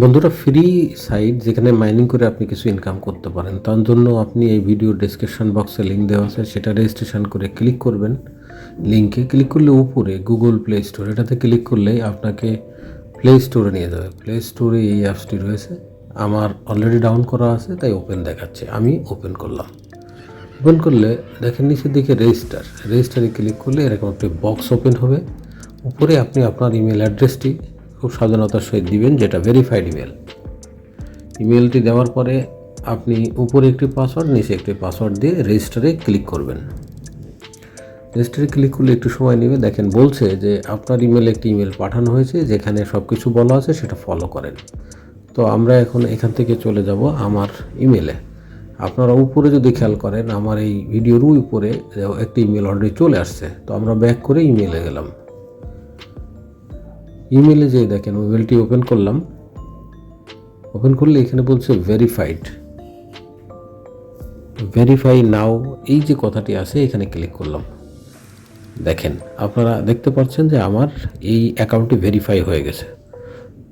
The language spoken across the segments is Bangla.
বন্ধুরা ফ্রি সাইট যেখানে মাইনিং করে আপনি কিছু ইনকাম করতে পারেন, তার জন্য আপনি এই ভিডিও ডেসক্রিপশন বক্সে লিঙ্ক দেওয়া আছে, সেটা রেজিস্ট্রেশন করে ক্লিক করবেন। লিঙ্কে ক্লিক করলে উপরে গুগল প্লে স্টোর এটাতে ক্লিক করলেই আপনাকে প্লে স্টোরে নিয়ে যাবে। প্লে স্টোরে এই অ্যাপসটি রয়েছে, আমার অলরেডি ডাউন করা আছে, তাই ওপেন দেখাচ্ছে, আমি ওপেন করলাম। ওপেন করলে দেখেন নিচের দিকে রেজিস্টার রেজিস্টারে ক্লিক করলে এরকম একটি বক্স ওপেন হবে, উপরে আপনি আপনার ইমেল অ্যাড্রেসটি খুব সাবধানতার সহিত দিবেন, যেটা ভেরিফাইড ইমেল ইমেলটি দেওয়ার পরে আপনি উপরে একটি পাসওয়ার্ড নিচে একটি পাসওয়ার্ড দিয়ে রেজিস্টারে ক্লিক করবেন। রেজিস্টারে ক্লিক করলে একটু সময় নেবে। দেখেন বলছে যে আপনার ইমেলে একটি ইমেল পাঠানো হয়েছে, যেখানে সব কিছু বলা আছে, সেটা ফলো করেন। তো আমরা এখন এখান থেকে চলে যাব আমার ইমেলে আপনারা উপরে যদি খেয়াল করেন, আমার এই ভিডিওর উপরে একটি ইমেল অলরেডি চলে আসছে। তো আমরা ব্যাক করে ইমেলে গেলাম। ইমেলে যে দেখেন ইমেলটি ওপেন করলাম। ওপেন করলে এখানে বলছে ভেরিফাইড ভেরিফাই নাও এই যে কথাটি আছে, এখানে ক্লিক করলাম। দেখেন, আপনারা দেখতে পাচ্ছেন যে আমার এই অ্যাকাউন্টটি ভেরিফাই হয়ে গেছে।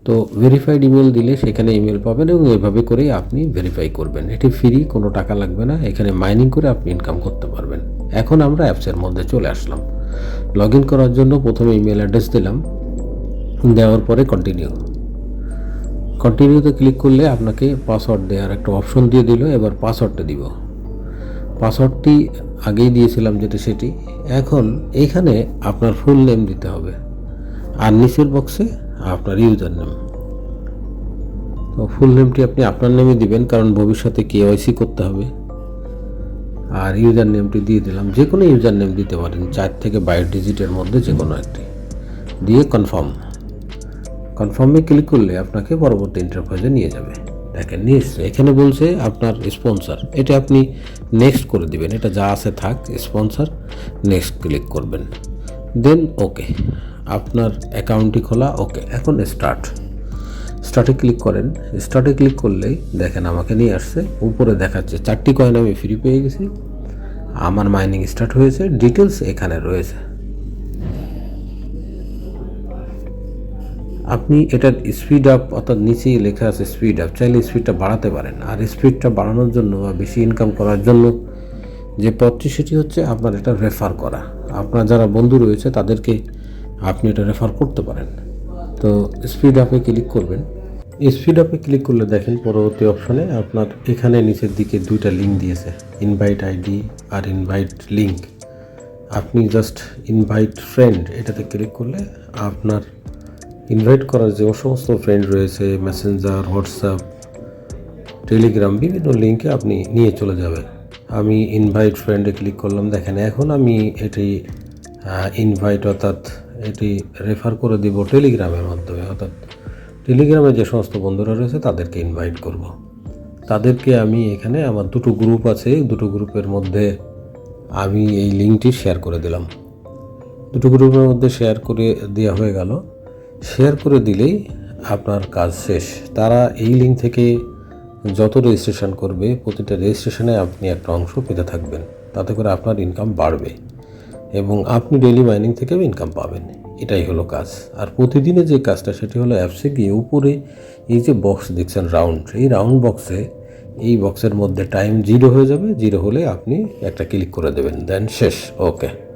তো ভেরিফাইড ইমেল দিলে সেখানে ইমেল পাবেন এবং এইভাবে করেই আপনি ভেরিফাই করবেন। এটি ফ্রি কোনো টাকা লাগবে না। এখানে মাইনিং করে আপনি ইনকাম করতে পারবেন। এখন আমরা অ্যাপসের মধ্যে চলে আসলাম। লগ ইন করার জন্য প্রথমে ইমেল অ্যাড্রেস দিলাম। দেওয়ার পরে কন্টিনিউ কন্টিনিউতে ক্লিক করলে আপনাকে পাসওয়ার্ড দেওয়ার একটা অপশন দিয়ে দিল, এবার পাসওয়ার্ডটা দিব। পাসওয়ার্ডটি আগেই দিয়েছিলাম যেটা সেটি। এখন এইখানে আপনার ফুল নেম দিতে হবে আর নিচের বক্সে আপনার ইউজার নেম তো ফুল নেমটি আপনি আপনার নেমে দিবেন, কারণ ভবিষ্যতে কেওয়াইসি করতে হবে। আর ইউজার নেমটি দিয়ে দিলাম, যে কোনো ইউজার নেম দিতে পারেন, চার থেকে বাইশ ডিজিটের মধ্যে যে কোনো একটি। দিয়ে কনফার্ম কনফার্মে ক্লিক করলে আপনাকে পরবর্তী ইন্টারফেসে নিয়ে যাবে। দেখেন, নিয়ে এখানে বলছে আপনার স্পন্সর এটা আপনি নেক্সট করে দিবেন। এটা যা আছে থাক স্পন্সর নেক্সট ক্লিক করবেন। দেন ওকে আপনার অ্যাকাউন্টটি খোলা ওকে এখন স্টার্ট স্টার্টে ক্লিক করেন। স্টার্টে ক্লিক করলেই দেখেন আমাকে নিয়ে আসছে। উপরে দেখাচ্ছে, চারটি কয়েন আমি ফ্রি পেয়ে গেছি। আমার মাইনিং স্টার্ট হয়েছে। ডিটেলস এখানে রয়েছে। আপনি এটার স্পিড আপ অর্থাৎ নিচেই লেখা আছে স্পিড আপ চাইলে স্পিডটা বাড়াতে পারেন। আর স্পিডটা বাড়ানোর জন্য বা বেশি ইনকাম করার জন্য যে পথটি, সেটি হচ্ছে আপনার এটা রেফার করা। আপনার যারা বন্ধু রয়েছে, তাদেরকে আপনি এটা রেফার করতে পারেন। তো স্পিড আপে ক্লিক করবেন। স্পিড আপে ক্লিক করলে দেখেন পরবর্তী অপশনে আপনার এখানে নিচের দিকে দুইটা লিঙ্ক দিয়েছে ইনভাইট আইডি আর ইনভাইট লিঙ্ক আপনি জাস্ট ইনভাইট ফ্রেন্ড এটাতে ক্লিক করলে আপনার ইনভাইট করার যে সমস্ত ফ্রেন্ড রয়েছে মেসেঞ্জার হোয়াটসঅ্যাপ টেলিগ্রাম বিভিন্ন লিঙ্কে আপনি নিয়ে চলে যাবেন। আমি ইনভাইট ফ্রেন্ডে ক্লিক করলাম। দেখেন, এখন আমি এটি ইনভাইট অর্থাৎ এটি রেফার করে দিব টেলিগ্রামের মাধ্যমে। অর্থাৎ টেলিগ্রামে যে সমস্ত বন্ধুরা রয়েছে, তাদেরকে ইনভাইট করব। তাদেরকে আমি এখানে আমার দুটো গ্রুপ আছে। দুটো গ্রুপের মধ্যে আমি এই লিঙ্কটি শেয়ার করে দিলাম। দুটো গ্রুপের মধ্যে শেয়ার করে দেওয়া হয়ে গেল। শেয়ার করে দিলেই আপনার কাজ শেষ। তারা এই লিঙ্ক থেকে যত রেজিস্ট্রেশন করবে, প্রতিটা রেজিস্ট্রেশনে আপনি একটা অংশ পেতে থাকবেন। তাতে করে আপনার ইনকাম বাড়বে এবং আপনি ডেলি মাইনিং থেকেও ইনকাম পাবেন। এটাই হলো কাজ। আর প্রতিদিনের যে কাজটা, সেটি হলো অ্যাপসে গিয়ে উপরে এই যে বক্স দেখছেন রাউন্ড এই রাউন্ড বক্সে এই বক্সের মধ্যে টাইম জিরো হয়ে যাবে। জিরো হলে আপনি একটা ক্লিক করে দেবেন। দেন শেষ। ওকে